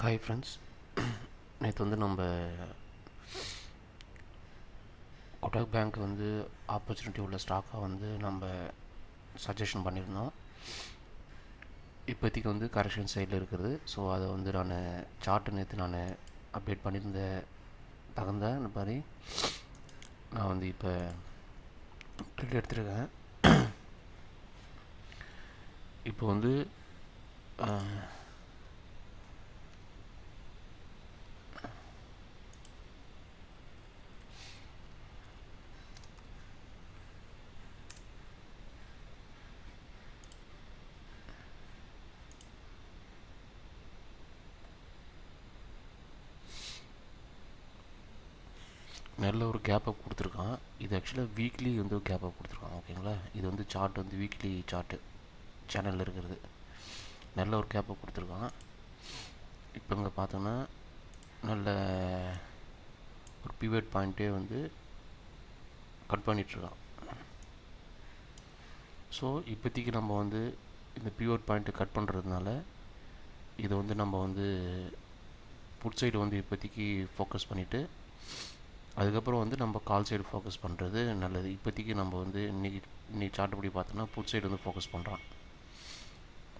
Hi friends நேற்று வந்து நம்ம கொட்டக் பேங்க் வந்து ஆப்பர்ச்சுனிட்டி உள்ள ஸ்டாக்காக வந்து நம்ம சஜஷன் பண்ணியிருந்தோம். இப்போதைக்கு வந்து கரெக்ஷன் சைடில் இருக்கிறது ஸோ அதை வந்து நான் சார்ட்டு நேற்று நான் அப்டேட் பண்ணியிருந்த தகுந்த இந்த மாதிரி நான் வந்து இப்போ ட்ரேட் எடுத்துருக்கேன். இப்போ வந்து நல்ல ஒரு கேப் அப் கொடுத்துருக்கான். இது ஆக்சுவலாக வீக்லி வந்து ஒரு கேப் அப் கொடுத்துருக்கான் ஓகேங்களா இது வந்து சார்ட் வந்து வீக்லி சார்ட்டு சேனலில் இருக்கிறது. நல்ல ஒரு கேப் அப் கொடுத்துருக்கான். இப்போ இங்கே பார்த்தோன்னா நல்ல ஒரு பிவேட் பாயிண்ட்டே வந்து கட் பண்ணிகிட்ருக்கான் ஸோ இப்போதைக்கு நம்ம வந்து இந்த பியூர் பாயிண்ட்டை கட் பண்ணுறதுனால இதை வந்து நம்ம வந்து புட் சைடு வந்து இப்போதைக்கு ஃபோக்கஸ் பண்ணிவிட்டு அதுக்கப்புறம் வந்து நம்ம கால் சைடு ஃபோக்கஸ் பண்ணுறது நல்லது. இப்போதைக்கு நம்ம வந்து இன்னைக்கு இன்னைக்கு சார்ட் படி பார்த்தோன்னா புட் சைடு வந்து ஃபோக்கஸ் பண்ணுறான்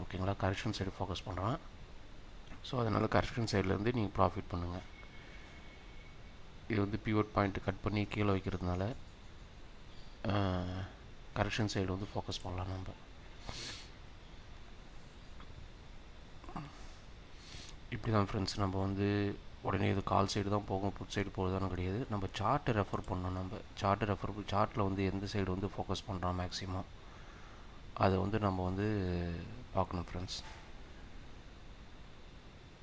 ஓகேங்களா கரெக்ஷன் சைடு ஃபோக்கஸ் பண்ணுறான் ஸோ அதனால் கரெக்ஷன் சைட்லேருந்து நீங்கள் ப்ராஃபிட் பண்ணுங்கள் இது வந்து பிவட் பாயிண்ட் கட் பண்ணி கீழே வைக்கிறதுனால கரெக்ஷன் சைடு வந்து ஃபோக்கஸ் பண்ணலாம் நம்ம. இப்படி தான் ஃப்ரெண்ட்ஸ் நம்ம வந்து உடனே இது கால் சைடு தான் போகும் புட் சைடு போகுதான்னு கிடையாது. நம்ம சார்ட்டை ரெஃபர் பண்ணணும் நம்ம. சார்ட்டை ரெஃபர் சார்ட்டில் வந்து எந்த சைடு வந்து ஃபோக்கஸ் பண்ணுறோம் மேக்ஸிமம் அதை வந்து நம்ம வந்து பார்க்கணும் ஃப்ரெண்ட்ஸ்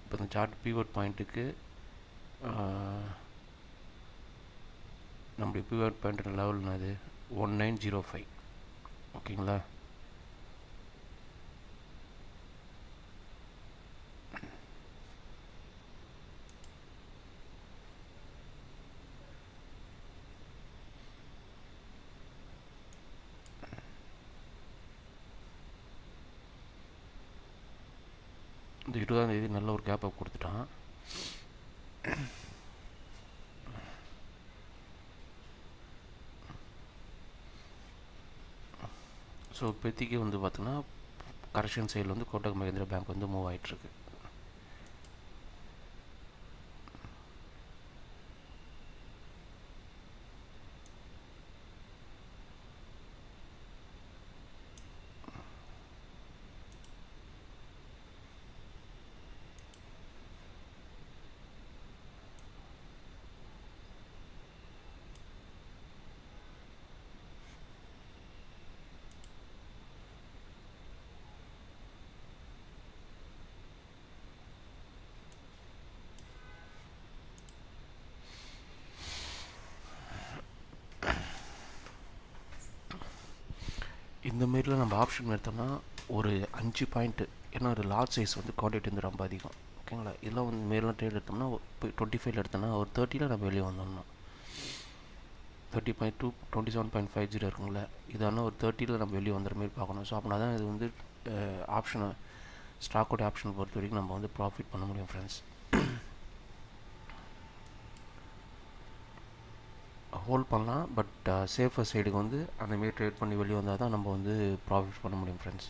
இப்போ இந்த சார்ட் பிவட் பாயிண்ட்டுக்கு நம்முடைய பிவட் பாயிண்ட் லெவல் என்னது? ஒன் நைன் ஜீரோ ஃபைவ் ஓகேங்களா இந்த இருபதாம் தேதி நல்ல ஒரு கேப் அப் கொடுத்துட்டான். ஸோ இப்போதைக்கு வந்து பார்த்தோன்னா கரெக்ஷன் சைடில் வந்து கோட்டக் மகேந்திரா பேங்க் வந்து மூவ் ஆகிட்டுருக்கு இந்த மாரிலாம் நம்ம ஆப்ஷன் எடுத்தோம்னா ஒரு அஞ்சு பாயிண்ட்டு ஏன்னா ஒரு லார்ஜ் சைஸ் வந்து குவான்டிட்டி வந்து ரொம்ப அதிகம். ஓகேங்களா இதெல்லாம் வந்து மாரிலாம் ட்ரேட் எடுத்தோம்னா இப்போ டுவெண்ட்டி ஃபைவ்ல எடுத்தோம்னா ஒரு தேர்ட்டியில் நம்ம வெளியே வந்தோம்னா. Thirty point two twenty seven point five zero இருக்குங்கள இதான ஒரு தேர்ட்டியில் நம்ம வெளியே வந்துற மாதிரி பார்க்கணும். ஸோ அப்படின்னா தான் இது வந்து ஆப்ஷனை ஸ்டாக்கோட ஆப்ஷன் பொறுத்த வரைக்கும் நம்ம வந்து ப்ராஃபிட் பண்ண முடியும் ஃப்ரெண்ட்ஸ் ஹோல்ட் பண்ணலாம். பட் சேஃபர் சைடுக்கு வந்து அந்தமாரி ட்ரேட் பண்ணி வெளியே வந்தால் தான் நம்ம வந்து ப்ராஃபிட் பண்ண முடியும் ஃப்ரெண்ட்ஸ்